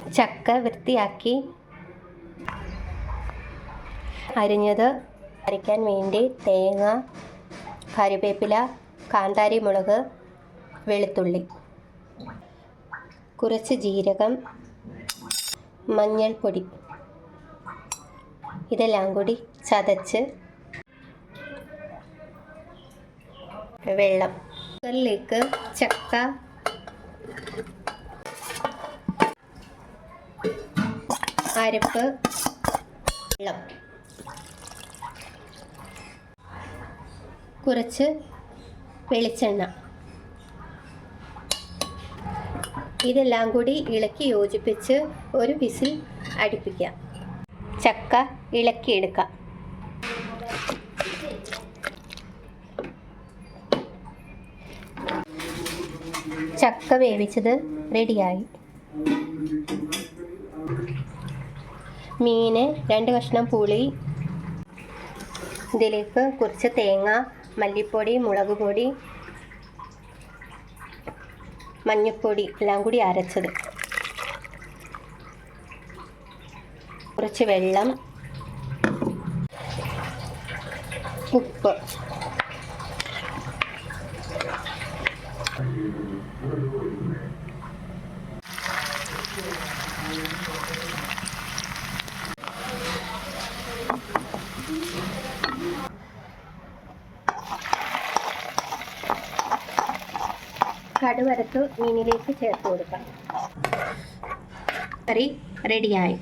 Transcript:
ചക്ക വൃത്തിയാക്കി അരിഞ്ഞത് അരയ്ക്കാൻ വേണ്ടി തേങ്ങ കറിവേപ്പില കാന്താരി മുളക് വെളുത്തുള്ളി. കുറച്ച് ജീരകം മഞ്ഞൾപ്പൊടി. ഇതെല്ലാം കൂടി ചതച്ച് വെള്ളം. ചക്ക അരപ്പ് വെള്ളം. കുറച്ച് വെളിച്ചെണ്ണ. ഇതെല്ലാം കൂടി ഇളക്കി യോജിപ്പിച്ച് ഒരു വിസിൽ അടുപ്പിക്കാം ചക്ക ഇളക്കിയെടുക്കാം. ചക്ക വേവിച്ചത് റെഡിയായി മീന് രണ്ട് കഷ്ണം പുളി ഇതിലേക്ക് കുറച്ച് തേങ്ങ മല്ലിപ്പൊടി മുളക് പൊടി മഞ്ഞൾപ്പൊടി എല്ലാം കൂടി അരച്ചത്. കുറച്ച് വെള്ളം ഉപ്പ്. കടുവരത്ത് മീനിലേക്ക് ചേർത്ത് കൊടുക്കാം. കറി റെഡിയായി